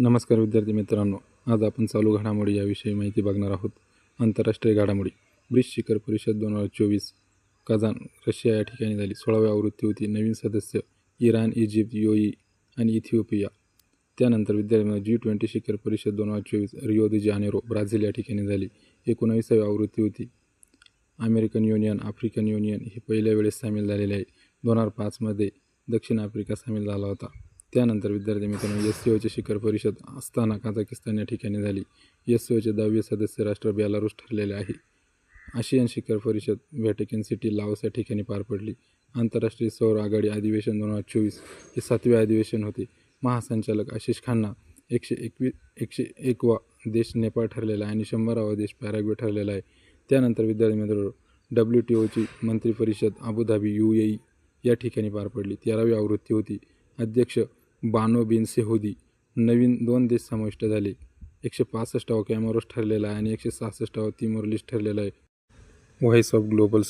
नमस्कार विद्यार्थी मित्रांनो आज आपण चालू घडामोडी याविषयी माहिती बघणार आहोत. आंतरराष्ट्रीय घडामोडी ब्रिक्स शिखर परिषद दोन हजार चोवीस कझान रशिया या ठिकाणी झाली. सोळावी आवृत्ती होती. नवीन सदस्य इराण इजिप्त युई आणि इथिओपिया. त्यानंतर विद्यार्थ्यांना जी ट्वेंटी शिखर परिषद दोन हजार चोवीस रिओ दि जानेरो ब्राझील या ठिकाणी झाली. एकोणावीसावी आवृत्ती होती. अमेरिकन युनियन आफ्रिकन युनियन हे पहिल्या वेळेस सामील झालेले आहे. दोन हजार पाचमध्ये दक्षिण आफ्रिका सामील झाला होता. त्यानंतर विद्यार्थी मित्रांनो एस सी ओचे शिखर परिषद असताना काझाकिस्तान या ठिकाणी झाली. एस सी ओचे दहावे सदस्य राष्ट्र बेलारूस ठरलेले आहे. आशियन शिखर परिषद व्हॅटिकन सिटी लाओस या ठिकाणी पार पडली. आंतरराष्ट्रीय सौर आघाडी अधिवेशन दोन हजार चोवीस हे सातवे अधिवेशन होते. महासंचालक आशिष खान्ना एकशे एकवीस एकशे एकवा देश नेपाळ ठरलेला आहे आणि शंभरावा देश पॅराग्वे ठरलेला आहे. त्यानंतर विद्यार्थी मित्रांनो डब्ल्यू टी ओची मंत्री परिषद अबुधाबी यू ए या ठिकाणी पार पडली. तेरावी आवृत्ती होती. अध्यक्ष बानो बिन सेहुदी नवीन दोन देश समाविष्ट झाले. एकशे पासष्टावा कॅमरोस ठरलेला आहे आणि एकशे सहासष्टावा तिमोर लिस्ट ठरलेला आहे. Voice of global